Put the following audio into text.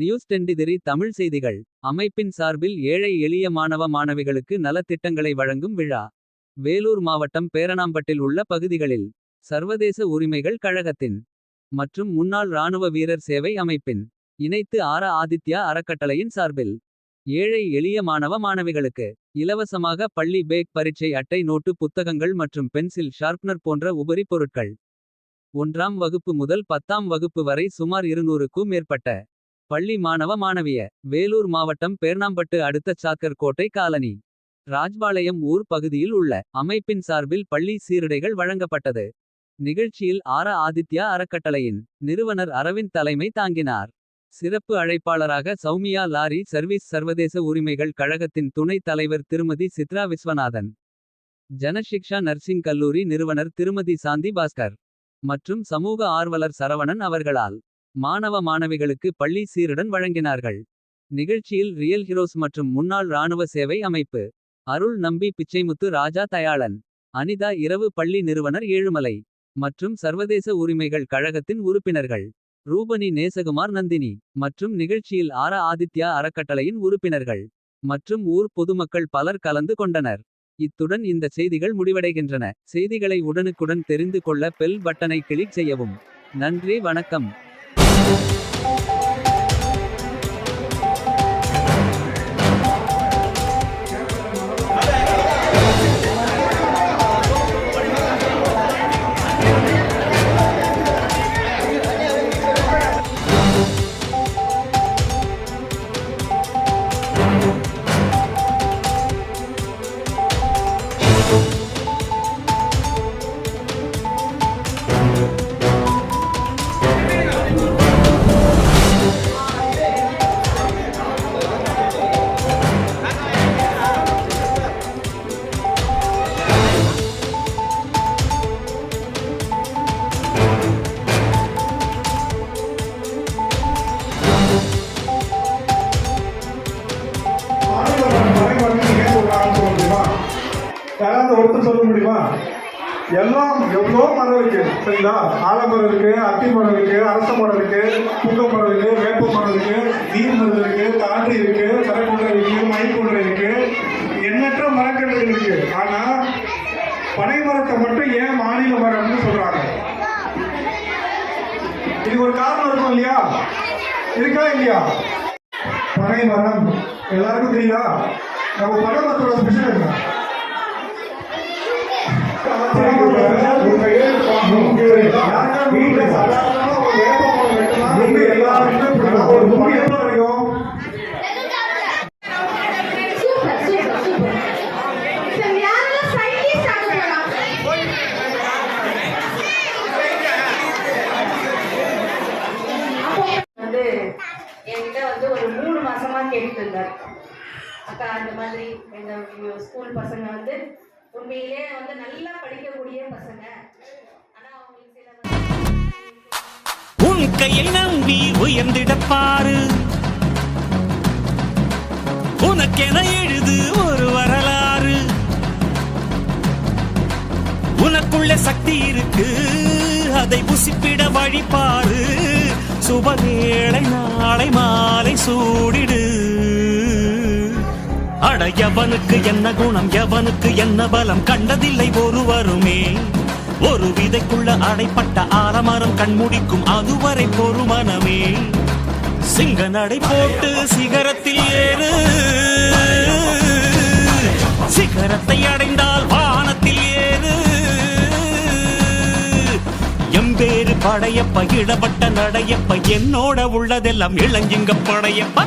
News டெண்டிதிரி Tamil செய்திகள் அமைப்பின் சார்பில் ஏழை எளிய மாணவ மாணவிகளுக்கு நலத்திட்டங்களை வழங்கும் விழா. வேலூர் மாவட்டம் பேரணாம்பட்டில் உள்ள பகுதிகளில். சர்வதேச உரிமைகள் கழகத்தின். மற்றும் முன்னாள் இராணுவ வீரர் சேவை அமைப்பின். இணைத்து ஆர ஆதித்யா அறக்கட்டளையின் சார்பில். ஏழை எளிய மாணவ மாணவிகளுக்கு. இலவசமாக பள்ளி பேக் பரீட்சை அட்டை நோட்டு புத்தகங்கள் மற்றும் பென்சில் ஷார்ப்னர் போன்ற உபரி பொருட்கள். ஒன்றாம் வகுப்பு முதல் பத்தாம் வகுப்பு வரை சுமார் இருநூறுக்கும் மேற்பட்ட. பள்ளி மாணவ மாணவிய வேலூர் மாவட்டம் பேர்ணாம்பட்டு அடுத்த சாக்கர் கோட்டை காலனி. ராஜ்பாளையம் ஊர் பகுதியில் உள்ள அமைப்பின் சார்பில் பள்ளி சீருடைகள் வழங்கப்பட்டது. நிகழ்ச்சியில் ஆர ஆதித்யா அறக்கட்டளையின் நிறுவனர் அரவிந்த் தலைமை தாங்கினார். சிறப்பு அழைப்பாளராக சௌமியா லாரி சர்வீஸ் சர்வதேச உரிமைகள் கழகத்தின் துணைத் தலைவர் திருமதி சித்ரா விஸ்வநாதன். ஜனசிக்ஷா நர்சிங் கல்லூரி நிறுவனர் திருமதி சாந்தி பாஸ்கர். மற்றும் சமூக ஆர்வலர் சரவணன் அவர்களால். மாணவ மாணவிகளுக்கு பள்ளி சீருடன் வழங்கினார்கள். நிகழ்ச்சியில் ரியல் ஹீரோஸ் மற்றும் முன்னாள் இராணுவ சேவை அமைப்பு. அருள் நம்பி பிச்சைமுத்து ராஜா தயாளன். அனிதா இரவு பள்ளி நிறுவனர் ஏழுமலை. மற்றும் சர்வதேச உரிமைகள் கழகத்தின் உறுப்பினர்கள். ரூபனி நேசகுமார் நந்தினி. மற்றும் நிகழ்ச்சியில் ஆர ஆதித்யா அறக்கட்டளையின் உறுப்பினர்கள். மற்றும் ஊர் பொதுமக்கள் பலர் கலந்து கொண்டனர். இத்துடன் இந்த செய்திகள் முடிவடைகின்றன. செய்திகளை உடனுக்குடன் தெரிந்து கொள்ள பெல் பட்டனை கிளிக் செய்யவும். நன்றி வணக்கம். Thank you. யாராவது ஒருத்தர் சொல்ல முடியுமா? எல்லாம் எவ்வளோ மரம் இருக்கு சரிங்களா? ஆலமரம் இருக்கு அத்தி மரம் இருக்கு அரச மரம் இருக்கு புங்க மரம் இருக்கு வேப்ப மரம் இருக்கு நீர் மரம் இருக்கு தாண்டி இருக்கு சரக்குண்டை இருக்கு மைக்குண்டை இருக்கு. எண்ணற்ற மரக்கன்றுகள் இருக்கு. ஆனா பனை மரத்தை மட்டும் ஏன் மாநில மரம்னு சொல்றாங்க? இது ஒரு காரணம் இருக்கும் இல்லையா? இருக்கா இல்லையா? பனை மரம். எல்லாருக்கும் தெரியுதா? நம்ம பனை மரத்தோட ஸ்பெஷல் என்ன? கேட்டுட்டு இருந்தார் அக்கா அந்த மாதிரி எங்க ஸ்கூல் பசங்க வந்து உண்மையிலே வந்து நல்லா படிக்கக்கூடிய பசங்க. சில நம்பி உயர்ந்திடப்பாரு உனக்கென எழுது ஒரு வரலாறு. உனக்குள்ள சக்தி இருக்கு அதை புசிப்பிட வழிபாரு சுபவேளை நாளை மாலை சூடிடு. அட எவனுக்கு என்ன குணம் எவனுக்கு என்ன பலம் கண்டதில்லை ஒருவருமே. ஒரு விதைக்குள்ள அடைப்பட்ட ஆலமரம் கண்முடிக்கும் அதுவரை பொறு மனமே. சிங்க நடை போட்டு சிகரத்தில் ஏறு. சிகரத்தை அடைந்தால் வானத்தில் ஏறு. எம்பேறு படையப்ப இடப்பட்ட நடையப்ப என்னோட உள்ளதெல்லாம் இளஞ்சிங்க படையப்ப